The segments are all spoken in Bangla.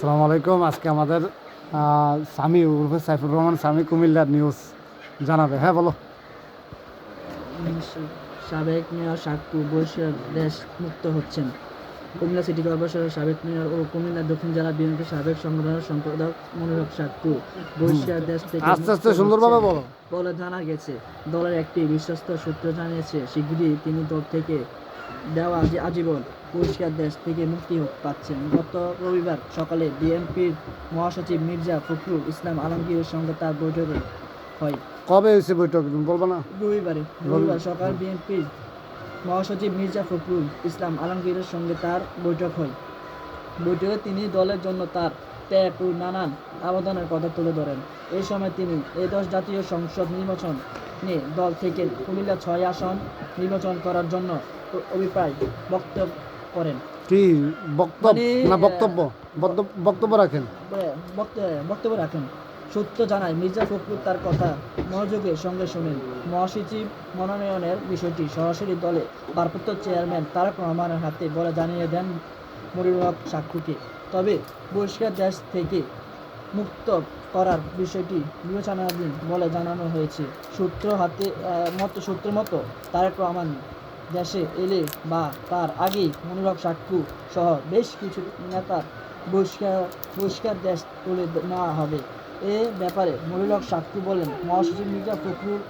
আসসালামু আলাইকুম। আজকে আমাদের স্বামী উর্ফে সাইফুর রহমান স্বামী কুমিল্লার নিউজ জানাবে। হ্যাঁ বলো। সাবেক মেয়র সাক্কু বরিশাল দেশ মুক্ত হচ্ছেন। কুমিল্লা সিটি কর্পোরেশনের সাবেক মেয়র ও কুমিল্লা দক্ষিণ জেলা বিএনপির সাবেক সংগঠনের সম্পাদক মনিরক সাক্কু বরিশাল দেশ থেকে আস্তে আস্তে সুন্দরভাবে বলো। বলে জানা গেছে দলের একটি বিশ্বস্ত সূত্র জানিয়েছে শিগগিরই তিনি দল থেকে দেওয়া আজীবন পরিষ্কার দেশ থেকে মুক্তি পাচ্ছেন। গত রবিবার সকালে বিএনপির মহাসচিব মির্জা ফখরুল ইসলাম আলমগীরের সঙ্গে তার বৈঠকে হয়। কবে হয়েছে বৈঠক? বলব না। রবিবারে। রবিবার সকাল বিএনপির মহাসচিব মির্জা ফখরুল ইসলাম আলমগীরের সঙ্গে তার বৈঠক হয়। বৈঠকে তিনি দলের জন্য তার ত্যাগ ও নানান আবেদনের কথা তুলে ধরেন। এই সময় তিনি এদশ জাতীয় সংসদ নির্বাচন নিয়ে দল থেকে কুমিল্লা ছয় আসন নির্বাচন করার জন্য অভিপ্রায় বক্তব্য করেন। কি বক্তব্য? মানে, না বক্তব্য? বক্তব্য- রাখেন। বক্তব্য রাখেন। সূত্র জানায় মির্জা ফখরুল তার কথা মনোযোগের সঙ্গে শোনেন। মহাসচিব মনোনয়নের বিষয়টি সরাসরি দলে ভারপ্রাপ্ত চেয়ারম্যান তারক রহমানের হাতে বলে জানিয়ে দেন মনিরুল হক সাক্ষুকে। তবে বহিষ্কার দেশ থেকে মুক্ত করার বিষয়টি বিবেচনাধীন বলে জানানো হয়েছে। সূত্র হাতে মতো সূত্র মতো তারেক রহমান দেশে এলে বা তার আগেই মনিরক সাক্ষু সহ বেশ কিছু নেতার বহিষ্কার বহিষ্কার দেশ তুলে নেওয়া হবে। এ ব্যাপারে মনিরক সাক্ষু বলেন, মহাসচিব মির্জা ফখরুল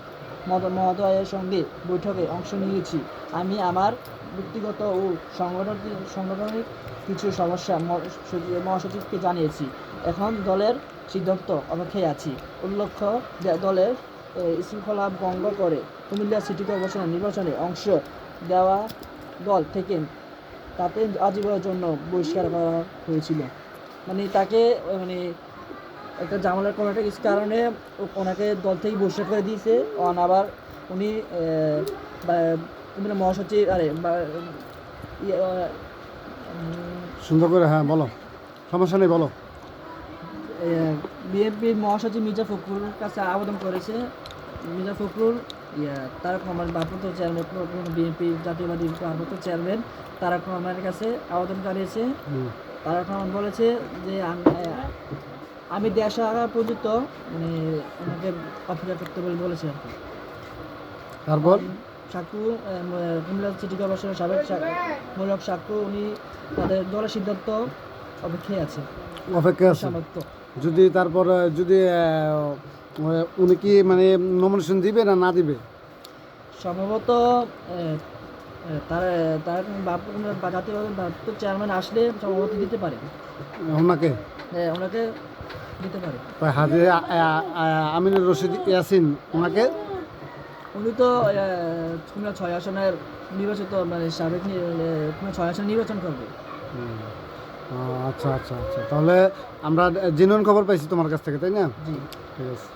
মহোদয়ের সঙ্গে বৈঠকে অংশ নিয়েছি। আমি আমার ব্যক্তিগত ও সংগঠন সাংগঠনিক কিছু সমস্যা মহাসচিবকে জানিয়েছি। এখন দলের সিদ্ধান্ত অপেক্ষায় আছি। উল্লেখ্য, দলের শৃঙ্খলা ভঙ্গ করে কুমিল্লা সিটি কর্পোরেশনের নির্বাচনে অংশ দেওয়া দল থেকে তাতে আজীবনের জন্য বহিষ্কার করা হয়েছিল। মানে তাকে মানে একটা জামালের কোনো একটা কিছু কারণে ওনাকে দল থেকে বহিষ্কার করে দিয়েছে। অন আবার উনি আহ, মহাসচিব আরে সুন্দর করে হ্যাঁ বলো। সমস্যা নেই বলো। বিএনপির মহাসচিব মির্জা ফখরুলের কাছে আবেদন করেছে। মির্জা ফখরুল ইয়া তারক রহমান ভারপ্রাপ্ত চেয়ারম্যান বিএনপি জাতীয়বাদী ভারপ্রাপ্ত চেয়ারম্যান তারক রহমানের কাছে আবেদন জানিয়েছে। তারক রহমান বলেছে যে আমি দেশ আগা পর্যন্ত মানে ওনাকে অপেক্ষা করতে বলে বলেছে আর কি। তারপর? সাকু কুমিল্লা সিটি কর্পোরেশনের সাবেক মূলক সাকু উনি তাদের দলের সিদ্ধান্ত অপেক্ষায় আছে। অপেক্ষা আছে। যদি তারপর যদি উনি কি মানে নমিনেশন দিবে না না দিবে? সম্ভবত তার তার বাপ জাতীয় ভারপ্রাপ্ত চেয়ারম্যান আসলে সম্ভবত দিতে পারে। ওনাকে? এ, ওনাকে দিতে পারে। হাজির আমিনুর রশিদ ইয়াসিন ওনাকে? উনি তো খুলনা ছয় আসনের নির্বাচিত মানে সাবেক খুলনা ছয় আসন নির্বাচন করবে। আচ্ছা আচ্ছা আচ্ছা। তাহলে আমরা জেনুইন খবর পাইছি তোমার কাছ থেকে তাই না? জি। ঠিক আছে।